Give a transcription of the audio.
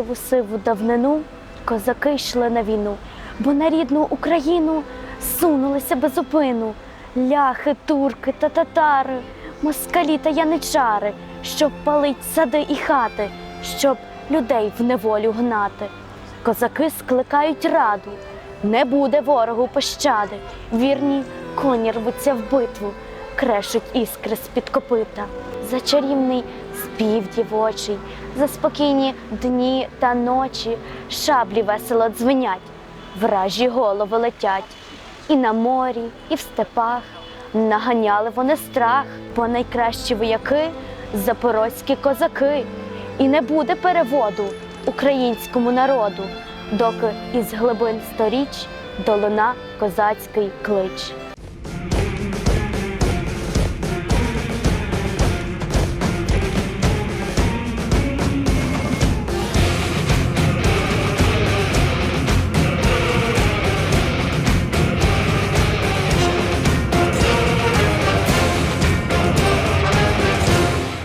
зимову сиву давнину козаки йшли на війну, бо на рідну Україну сунулися без упину ляхи, турки та татари, москалі та яничари, щоб палить сади і хати, щоб людей в неволю гнати. Козаки скликають раду, не буде ворогу пощади. Вірні коні рвуться в битву, крешуть іскри з-під копита. За чарівний спів дівочий, за спокійні дні та ночі шаблі весело дзвенять, вражі голови летять. І на морі, і в степах наганяли вони страх, бо найкращі вояки запорозькі козаки. І не буде переводу українському народу, доки із глибин сторіч долина козацький клич.